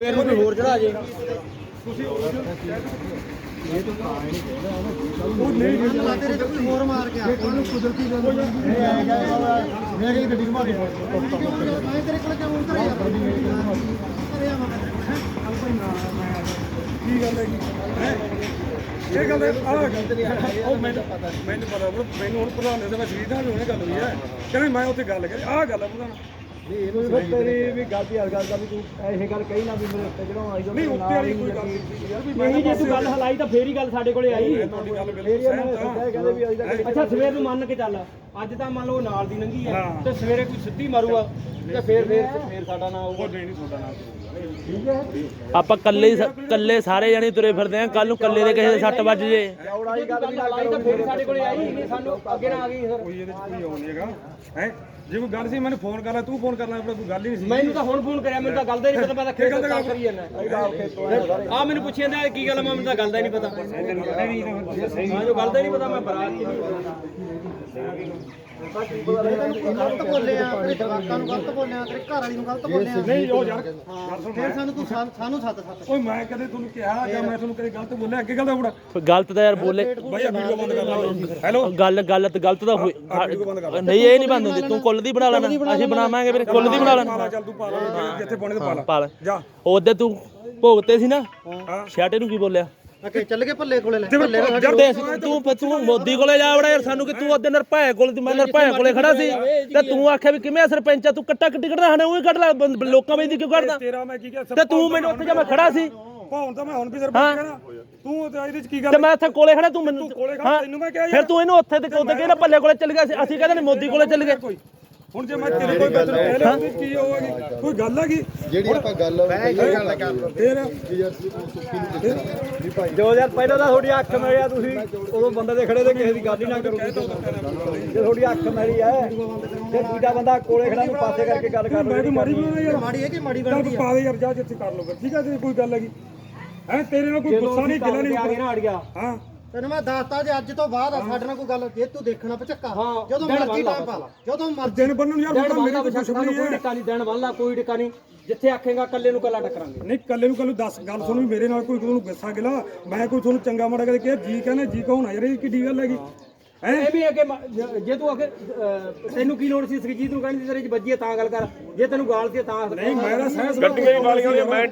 ਫੇਰ ਨੂੰ ਕੋਈ ਹੋਰ ਚੜਾ ਜੇ। ਤੇਰੇ ਤੇ ਕੋਈ ਹੋਰ ਮਾਰ ਗਿਆ ਉਹਨੂੰ ਕੁਦਰਤੀ ਗੱਲ ਮੈਂ ਕਿਹਾ ਗੱਡੀ ਘੁਮਾ ਦੇ ਮੈਂ ਤੇਰੇ ਕੋਲ ਕਿਉਂ ਉਤਰ ਗਿਆ ਅਰੇ ਆ ਮੈਂ ਕੀ ਗੱਲ ਹੈ? ਇਹ ਗੱਲ ਉਹ ਮੈਨੂੰ ਪਤਾ ਮੈਨੂੰ ਪਤਾ ਮੈਨੂੰ ਹੁਣ ਪ੍ਰਧਾਨ ਦੇ ਮੈਂ ਸ਼ਹੀਦਾਂ ਵੀ ਉਹਨੇ ਗੱਲ ਹੋਈ ਹੈ। ਕਹਿੰਦੇ ਮੈਂ ਉੱਥੇ ਗੱਲ ਕਰੀ ਆਹ ਗੱਲ ਹੈ ਪ੍ਰਧਾਨ ਤੇਰੀ ਵੀ ਗਲਤੀ ਹਰ ਗੱਲ ਦਾ ਵੀ ਤੂੰ ਇਹ ਗੱਲ ਕਹੀ ਨਾ ਵੀ ਮੇਰੇ ਉੱਤੇ ਚੜਾਉਣ ਆਈ ਨਹੀਂ ਉੱਤੇ ਵਾਲੀ ਕੋਈ ਗੱਲ ਨਹੀਂ ਯਾਰ ਵੀ ਮੈਂ ਨਹੀਂ ਜੇ ਤੂੰ ਗੱਲ ਹਲਾਈ ਤਾਂ ਫੇਰ ਹੀ ਗੱਲ ਸਾਡੇ ਕੋਲੇ ਆਈ। ਤੁਹਾਡੀ ਗੱਲ ਬਿਲਕੁਲ ਸਹਿਮਤ ਹਾਂ ਕਹਿੰਦੇ ਵੀ ਅੱਜ ਤੱਕ ਅੱਛਾ ਸਵੇਰ ਨੂੰ ਮੰਨ ਕੇ ਚੱਲ ਅੱਜ ਤਾਂ ਮੰਨ ਲਓ ਨਾਲ ਦੀ ਲੰਗੀ ਹੈ ਹਾਂ। ਤੇ ਸਵੇਰੇ ਕੋਈ ਸਿੱਧੀ ਮਾਰੂਗਾ ਤੇ ਫੇਰ ਫੇਰ ਫੇਰ ਸਾਡਾ ਨਾ ਉਹ ਨਹੀਂ ਨਹੀਂ ਤੁਹਾਡਾ ਨਾਮ ਠੀਕ ਹੈ? ਆਪਾਂ ਕੱਲੇ ਕੱਲੇ ਸਾਰੇ ਜਣੇ ਤੁਰੇ ਫਿਰਦੇ ਆ ਕੱਲ ਨੂੰ ਕੱਲੇ ਦੇ ਕਿਸੇ ਦੇ ਸੱਟ ਵੱਜ ਜੇ। ਚੌੜਾਈ ਗੱਲ ਵੀ ਹਲਾਈ ਤਾਂ ਫੇਰ ਸਾਡੇ ਕੋਲੇ ਆਈ ਨਹੀਂ ਸਾਨੂੰ ਅੱਗੇ ਨਾ ਆ ਗਈ ਸਰ। ਕੋਈ ਇਹਦੇ ਚ ਕੋਈ ਉਹ ਨਹੀਂ ਹੈਗਾ। ਹੈ? ਜੇ ਕੋਈ ਗੱਲ ਸੀ ਮੈਨੂੰ ਫੋਨ ਕਰ ਲੈ ਤੂੰ ਫੋਨ ਕਰ ਲੈ ਆਪਣਾ ਕੋਈ ਗੱਲ ਹੀ ਨਹੀਂ ਸੀ। ਮੈਨੂੰ ਤਾਂ ਹੁਣ ਫੋਨ ਕਰਿਆ ਮੈਨੂੰ ਤਾਂ ਗੱਲ ਦਾ ਹੀ ਨਹੀਂ ਪਤਾ ਮੈਂ ਤਾਂ ਖੇਤ ਦਾ ਕਰੀ ਜਾਂਦਾ। ਆ ਮੈਨੂੰ ਪੁੱਛੀ ਜਾਂਦਾ ਕੀ ਗੱਲ ਆ, ਮੈਨੂੰ ਤਾਂ ਗੱਲ ਦਾ ਹੀ ਨਹੀਂ ਪਤਾ। ਹਾਂ ਜੋ ਗੱਲ ਦਾ ਹੀ ਨਹੀਂ ਪਤਾ ਮੈਂ ਬਰਾਤ ਚ ਗਲਤ ਬੋਲਿਆ ਤੇਰੇ ਜਵਾਕਾਂ ਨੂੰ ਗਲਤ ਬੋਲਿਆ ਤੇਰੇ ਘਰ ਵਾਲੀ ਨੂੰ ਗਲਤ ਬੋਲਿਆ। ਨਹੀਂ ਉਹ ਯਾਰ ਫਿਰ ਸਾਨੂੰ ਤੂੰ ਸਾਨੂੰ ਸੱਤ ਸੱਤ। ਓਏ ਮੈਂ ਕਦੇ ਤੁਹਾਨੂੰ ਕਿਹਾ ਜਾਂ ਮੈਂ ਤੁਹਾਨੂੰ ਕਦੇ ਗਲਤ ਬੋਲਿਆ? ਅੱਗੇ ਗੱਲ ਦਾ ਬੁੜਾ। ਗਲਤ ਤਾਂ ਯਾਰ ਬੋਲੇ। ਬਾਈ ਆ ਵੀਡੀਓ ਬੰਦ ਕਰ ਲੈ। ਹੈਲੋ? ਗੱਲ ਗਲਤ ਗਲਤ ਤਾਂ ਹੋਈ। ਨਹੀਂ ਇਹ ਨਹੀਂ ਬੰਦ ਹੁੰਦੀ। ਤੂੰ ਕੁੱਲ ਦੀ ਬਣਾ ਲੈਣਾ। ਅਸੀਂ ਬਣਾਵਾਂਗੇ ਫਿਰ ਕੁੱਲ ਦੀ ਬਣਾ ਲੈਣਾ। ਚੱਲ ਤੂੰ ਪਾ ਲੈ ਜਿੱਥੇ ਪਾਉਣੇ ਤੇ ਪਾ ਲੈ। ਪਾ ਲੈ। ਜਾ। ਉਹਦੇ ਤੂੰ ਭੋਗਤੇ ਸੀ ਨਾ ਛਾਟੇ ਨੂੰ ਕੀ ਬੋਲਿਆ? ਓਕੇ ਚੱਲ ਗਏ ਭੱਲੇ ਕੋਲੇ ਲੈ। ਭੱਲੇ ਨੂੰ ਤੇ ਅਸੀਂ- ਤੂੰ ਤੂੰ ਮੋਦੀ ਕੋਲੇ ਜਾ ਵੜਾ ਯਾਰ ਸਾਨੂੰ ਕਿ ਤੂੰ ਉਹਦੇ ਨਰਭਾਏ ਕੋਲੇ ਤੇ ਮੈਂ ਨਰਭਾਏ ਕੋਲੇ ਖੜਾ ਸੀ। ਤੇ ਤੂੰ ਆਖਿਆ ਵੀ ਕਿਵੇਂ ਆ ਸਰਪੰਚ ਆ ਤੂੰ ਕੱਟਾ ਕੱਟੀ ਕੱਢਦਾ ਹਣੇ ਉਹ ਹੀ ਕੱਢ ਲੈ ਬੰਦ- ਲੋਕਾਂ ਵਿੱਚ ਦੀ ਕਿਉਂ ਕੱਢਦਾ? ਤੇਰਾ ਮੈਂ ਕੀ ਕਿਹਾ ਤੇ ਤੂੰ ਮੈਨੂੰ ਉੱਥੇ ਜਾ ਮੈਂ ਖੜਾ ਸੀ। ਭਾਉਣ ਤਾਂ ਮੈਂ ਹੁਣ ਵੀ ਸਰਪੰਚ ਕਹਿਣਾ ਤੂੰ ਤੇ ਇਹਦੇ ਚ ਕੀ ਤੇ ਗੱਲ ਮੈਂ ਇੱਥੇ ਕੋਲੇ ਖੜਾ ਤੂੰ ਮੈਨੂੰ ਕੋਲੇ ਖੜਾ, ਹਾਂ। ਤੈਨੂੰ ਮੈਂ ਕਿਹਾ ਫਿਰ ਤੂੰ ਇਹਨੂੰ ਉੱਥੇ ਤੇ ਨਾ ਪੱਲੇ ਕੋਲੇ ਚੱਲ ਗਿਆ ਸੀ? ਅਸੀਂ ਕਹਿੰਦੇ ਨੇ ਮੋਦੀ ਕੋਲੇ ਚੱਲ ਗਏ। ਹੁਣ ਜੇ ਮੈਂ ਤੇਰੇ ਕੋਈ ਬਦਲ ਕਹਿ ਲਿਆ ਉਹਦੇ ਚ ਕੀ ਹੋਵੇਗੀ ਕੋਈ ਗੱਲ ਹੈਗੀ? ਜਿਹੜੀ ਆਪਾਂ ਗੱਲ ਪਹਿਲਾਂ ਗੱਲ ਕਰ ਫੇਰ ਜੋ ਯਾਰ ਪਹਿਲਾਂ ਤਾਂ ਤੁਹਾਡੀ ਅੱਖ ਮਰਿਆ ਤੁਸੀਂ ਉਦੋਂ ਬੰਦੇ ਦੇ ਖੜੇ ਤੇ ਕਿਸੇ ਦੀ ਗੱਲ ਹੀ ਨਾ ਕਰੋ ਜੇ ਤੁਹਾਡੀ ਅੱਖ ਮਰੀ ਹੈ ਤੇ ਦੂਜਾ ਬੰਦਾ ਕੋਲੇ ਖੜਾ ਨੂੰ ਪਾਸੇ ਕਰਕੇ ਗੱਲ ਕਰ ਮੈਂ ਤਾਂ ਮਾਰੀ ਬਣਾਉਣਾ ਯਾਰ। ਮਾੜੀ ਹੈ ਕਿ ਮਾੜੀ ਬਣਦੀ ਤੂੰ ਪਾ ਦੇ ਯਾਰ ਜਾ ਜਿੱਥੇ ਕਰ ਲੋ ਫਿਰ ਠੀਕ ਹੈ ਕੋਈ ਗੱਲ ਹੈਗੀ। ਹੈ ਤੇਰੇ ਨਾਲ ਕੋਈ ਗੁੱਸਾ ਨਹੀਂ ਗਿਲਾ ਨਹੀਂ ਆ ਗਿਆ ਹਾਂ। ਤੈਨੂੰ ਮੈਂ ਦੱਸਤਾ ਜੇ ਅੱਜ ਤੋਂ ਬਾਅਦ ਆ ਸਾਡੇ ਨਾਲ ਕੋਈ ਗੱਲ ਜੇ ਤੂੰ ਦੇਖਣਾ ਪਚੱਕਾ। ਹਾਂ, ਜਦੋਂ ਦਿਨ ਮਰਜ਼ੀ ਟਾਈਮ ਪਾ ਲਾ। ਜਦੋਂ ਮਰਜ਼ੀ ਦਿਨ ਬੰਨਣ ਯਾਰ ਬਤਾ ਮੇਰੇ ਬਸ਼ੱਕ ਦੁਸ਼ਮਣੀ ਕੋਈ ਹੈ। ਟਿਕਾ ਨਹੀਂ ਦਿਨ ਬੰਨ ਕੋਈ ਟਿਕਾ ਨਹੀਂ ਜਿੱਥੇ ਆਖੇਗਾ ਕੱਲੇ ਨੂੰ ਕੱਲਾ ਟੱਕਰਾਂਗੇ। ਨਹੀਂ ਕੱਲੇ ਨੂੰ ਕੱਲ ਦੱਸ ਗੱਲ ਸੁਣ ਵੀ ਮੇਰੇ ਨਾਲ ਕੋਈ ਤੁਹਾਨੂੰ ਗੁੱਸਾ ਗਿਲਾ। ਮੈਂ ਕੋਈ ਤੁਹਾਨੂੰ ਚੰਗਾ ਮਾੜਾ ਕਦੇ ਕਿਹਾ ਜੀ ਕਹਿੰਦੇ ਜੀ ਕਹੋ ਨਾ ਯਾਰ ਇਹ ਕਿੱਡੀ ਗੱਲ ਹੈਗੀ। ਇਹ ਵੀ ਅੱਗੇ ਮ- ਜੇ- ਜੇ ਤੂੰ ਅਹ, ਤੈਨੂੰ ਕੀ ਲੋੜ ਸੀ ਸਰਜੀਤ ਨੂੰ ਕਹਿੰਦੀ ਤੇਰੇ ਚ ਵੱਜੀ ਹੈ ਤਾਂ ਗੱਲ ਕਰ। ਜੇ ਤੈਨੂੰ ਗਾਲ ਸੀ ਤਾਂ ਨਹੀਂ ਮੈਂ ਤਾਂ ਸਹਿ ਗੱਡੀਆਂ ਵਾਲੀਆਂ ਦੇ ਮੈਂ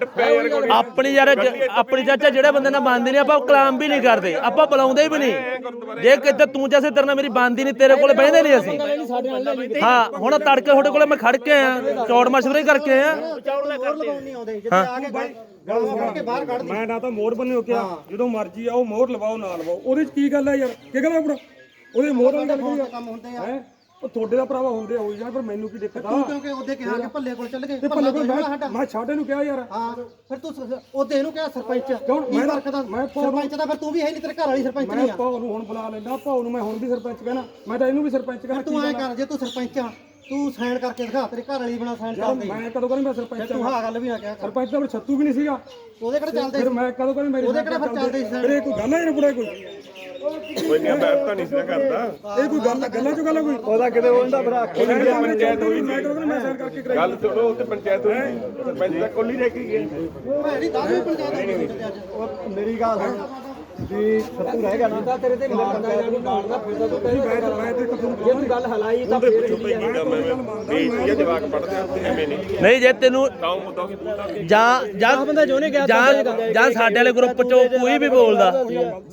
ਆਪਣੀ ਯਾਰ ਜ- ਆਪਣੀ ਚਾਚਾ ਜਿਹੜੇ ਬੰਦੇ ਨਾਲ ਬੰਦੀ ਨਹੀਂ ਆਪਾਂ ਕਲਾਮ ਵੀ ਨਹੀਂ ਕਰਦੇ। ਆਪਾਂ ਬੁਲਾਉਂਦੇ ਵੀ ਨਹੀਂ। ਜੇ ਕਿਤੇ ਤੂੰ ਜੈਸੇ ਤੇਰੇ ਨਾਲ ਮੇਰੀ ਬੰਦੀ ਨਹੀਂ ਤੇਰੇ ਕੋਲੇ ਬਹਿੰਦੇ ਨਹੀਂ ਅਸੀਂ। ਹਾਂ ਹੁਣ ਤੜਕੇ ਤੁਹਾਡੇ ਕੋਲੇ ਮੈਂ ਖੜ ਕੇ ਆਇਆ ਚੌੜ ਮਸ਼ਵਰੇ ਕਰਕੇ ਆਇਆ। ਹੋਰ ਲਗਾਉਣ ਨਹੀਂ ਆਉਂਦੇ ਜਿੱਥੇ ਆ ਕੇ ਗੱਲ ਗੱਲ ਸੁਣ ਕੇ ਬਾਹਰ ਕੱਢ ਮੈਂ ਨਾ ਤਾਂ ਮੋਹਰ ਬੰਨੇ ਹੋ ਕਿਹਾ ਜਦੋਂ ਮਰਜ਼ੀ ਆਓ ਮੋਹਰ ਲਵਾਓ ਨਾ ਲਵਾਓ। ਉਹਦੇ ਚ ਕੀ ਗੱਲ ਹੈ ਯਾਰ? ਕੀ ਗੱਲ ਹੈ ਆਪਣਾ ਉਹਦੇ ਮੋਹਰ ਆ ਕੰਮ ਹੁੰਦੇ ਆ। ਉਹ ਤੁਹਾਡੇ ਦਾ ਭਰਾਵਾ ਹੁੰਦੇ ਹੋਈ ਜਾਣ ਪਰ ਮੈਨੂੰ ਕੀ ਦਿੱਕਤ ਆ? ਤੂੰ ਕਿਉਂਕਿ ਉਹਦੇ ਕਿਹਾ ਕਿ ਭੱਲੇ ਕੋਲ ਚੱਲ ਗਏ ਤੇ ਭੱਲਾ ਕੋਲ ਤੋਂ ਮੈਂ ਮੈਂ ਛਾੜੇ ਨੂੰ ਕਿਹਾ ਯਾਰ। ਹਾਂ ਫਿਰ ਤੂੰ ਉਹਦੇ ਇਹਨੂੰ ਕਿਹਾ ਸਰਪੰਚ। ਮੈਂ ਤਾਂ- ਫ਼ਰਕ ਦਾ ਮੈਂ ਸਰਪੰਚ ਦਾ ਫਿਰ ਤੂੰ ਵੀ ਹੈ ਨਹੀਂ ਤੇਰੇ ਘਰ ਵਾਲੀ ਸਰਪੰਚ ਮੈਂ ਨਹੀਂ ਆ। ਭਾਉ ਨੂੰ ਹੁਣ ਬੁਲਾ ਲੈਂਦਾ ਭਾਉ ਨੂੰ ਮੈਂ ਹੁਣ ਵੀ ਸਰਪੰਚ ਕਹਿਣਾ। ਮੈਂ ਤਾਂ ਇਹਨੂੰ ਵੀ ਸਰਪੰਚ ਕਹਿਣਾ ਤੂੰ ਐ ਕਰ ਜੇ ਤੂੰ ਸਰਪੰਚ ਆ ਤੂੰ ਸਾਈਨ ਕਰਕੇ ਦਿਖਾ ਤੇਰੇ ਘਰ ਵਾਲੀ ਬਣਾ ਸਾਈਨ ਕਰ ਦੇ ਮੈਂ ਕਦੋਂ ਕਹਿੰਦਾ ਮੈਂ ਸਰਪੰਚ ਤੂੰ ਹਾਂ ਗੱਲ ਵੀ ਨਾ ਕਿਹਾ। ਸਰਪੰਚ ਦਾ ਫਿਰ ਛੱਤੂ ਵੀ ਨਹੀਂ ਸੀਗਾ। ਉਹਦੇ ਕਿਹੜੇ ਚੱਲਦੇ ਫਿਰ ਮੈਂ ਕਦੋਂ ਕਹਿੰਦਾ ਮੇਰੇ ਉਹਦੇ ਕਿਹੜੇ ਫਿਰ ਚੱਲਦੇ ਸੀ ਇਹ ਕੋਈ ਗੱਲ ਹੈ ਇਹਨਾਂ ਕੋਈ? ਕੋਈ ਨਹੀਂ ਮੈਂ ਤਾਂ ਨਹੀਂ ਸੀ ਕਰਦਾ ਇਹ ਕੋਈ ਗੱਲ ਗੱਲਾਂ ਚੋਂ ਗੱਲ ਆ ਕੋਈ? ਉਹਦਾ ਕਿਤੇ ਉਹਦਾ ਭਰਾ ਅੱਖੇ ਮੈਂ ਤਾਂ ਪੰਚਾਇਤ ਹੋਈ ਮੈਂ ਕਹਿੰਦਾ ਮੈਂ ਸਾਈਨ ਕਰਕੇ ਕਰਾਈ। ਗੱਲ ਸੁਣੋ ਉੱਥੇ ਪੰਚਾਇਤ ਹੋਈ ਸਰਪੰਚ ਦਾ ਕੋਲ ਹੀ ਰਹਿ ਕੇ ਗਏ। ਭੈਣੀ ਦਾਰੂ ਪੰਚਾਇਤ ਦੇ ਵਿੱਚ ਅੱਜ ਮੇਰੀ ਗੱਲ ਸੁਣ। ਵੀ ਸੱਤੂ ਰਹਿ ਗਿਆ ਨਾ। ਤਾਂ ਤੇਰੇ ਤੇ ਮਾਰਦਾ ਜਾਂ ਕੋਈ ਮਾਰਦਾ ਫਿਰਦਾ ਤੂੰ ਕਹਿੰਦਾ ਮੈਂ ਤਾਂ ਮੈਂ ਤੇ ਜੇ ਤੂੰ ਗੱਲ ਹਲਾਈ ਤਾਂ ਫੇਰ ਹਿੱਲੀ ਆ। ਬੇਇੱਜ਼ਤੀ ਆ ਜਵਾਕ ਪੜਦੇ ਉੱਥੇ ਐਵੇਂ ਨਹੀਂ। ਨਹੀਂ ਜੇ ਤੈਨੂੰ ਕਾਉ ਮੁੱਦਾ ਕੀ ਪੁੱਛਦਾ ਜਾਂ ਜਾਂ ਬੰਦਾ ਜੋ ਨੇ ਗਿਆ ਜਾਂ ਜਾਂ ਸਾਡੇ ਵਾਲੇ ਗਰੁੱਪ ਚੋਂ ਕੋਈ ਵੀ ਬੋਲਦਾ।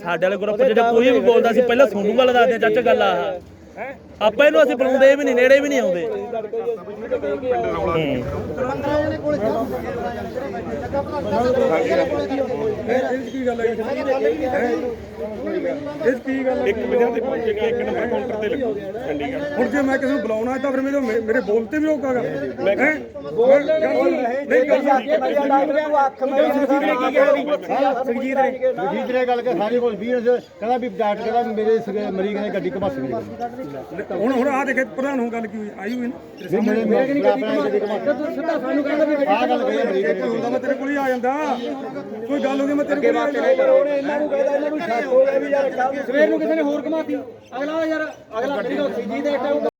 ਸਾਡੇ ਵਾਲੇ ਗਰੁੱਪ 'ਚ ਜਿਹੜੇ ਕੋਈ ਵੀ ਬੋਲਦਾ ਸੀ ਪਹਿਲਾਂ ਸੋਨੂੰ ਗੱਲ ਦੱਸਦੇ ਆ, ਚਾਚਾ ਗੱਲ ਆ। ਆਪਾਂ ਇਹਨੂੰ ਅਸੀਂ ਬੁਲਾਉਂਦੇ ਵੀ ਨਹੀਂ ਨੇੜੇ ਵੀ ਨਹੀਂ ਆਉਂਦੇ ਕੀ ਗੱਲ ਇੱਕ ਵਜੇ ਤੇ ਪਹੁੰਚੇਗਾ ਇੱਕ ਨੰਬਰ ਕਾਊਂਟਰ ਤੇ ਲੱਗੂ ਚੰਡੀਗੜ੍ਹ ਹੁਣ ਜੇ ਮੈਂ ਕਿਸੇ ਨੂੰ ਬੁਲਾਉਣਾ ਤਾਂ ਫਿਰ ਮੇਰੇ ਮੇਰੇ ਬੋਲ ਤੇ ਵੀ ਹੋਊਗਾ ਹੈ ਨਹੀਂ ਗੱਲ ਅੱਖ ਮੈਂ ਸੁਖਜੀਤ ਨੇ ਕੀ ਕਿਹਾ ਸੁਖਜੀਤ ਨੇ ਸੁਖਜੀਤ ਨੇ ਗੱਲ ਕੇ ਸਾਰੇ ਕੋਲ 20 ਕਹਿੰਦਾ ਵੀ ਡਾਕਟਰ ਕਹਿੰਦਾ ਮੇਰੇ ਮਰੀਜ਼ ਨੇ ਗੱਡੀ ਘਮਾ ਸਕਦੀ ਹੁਣ ਹੁਣ ਆ ਦੇਖੇ ਪ੍ਰਧਾਨ ਨੂੰ ਗੱਲ ਕੀ ਹੋਈ? ਆਈ ਹੋਈ ਨਾ? ਤੇਰੇ ਸਾਹਮਣੇ ਮੇਰੇ ਕਿ ਨਹੀਂ ਗੱਡੀ ਘਮਾ ਤੂੰ ਸਿੱਧਾ ਸਾਨੂੰ ਕਹਿੰਦਾ ਵੀ ਆ ਗੱਲ ਕਹੀ ਅਮਰੀਕਾ ਕੋਈ ਹੁੰਦਾ ਮੈਂ ਤੇਰੇ ਕੋਲ ਹੀ ਆ ਜਾਂਦਾ। ਕੋਈ ਗੱਲ ਹੁੰਦੀ ਮੈਂ ਤੇਰੇ ਕੋਲ ਹੀ ਆ ਜਾਂਦਾ। ਉਹਨੇ ਇਹਨਾਂ ਨੂੰ ਕਹਿੰਦਾ ਇਹਨਾਂ ਨੂੰ ਛੱਡ ਹੋ ਗਿਆ ਵੀ ਯਾਰ ਸਵੇਰ ਨੂੰ ਕਿਸੇ ਨੇ ਹੋਰ ਘਮਾਤੀ। ਅਗਲਾ ਯਾਰ ਅਗਲਾ ਕਿਹੜਾ ਸੁਖਜੀਤ ਦੇ ਟਾਈਮ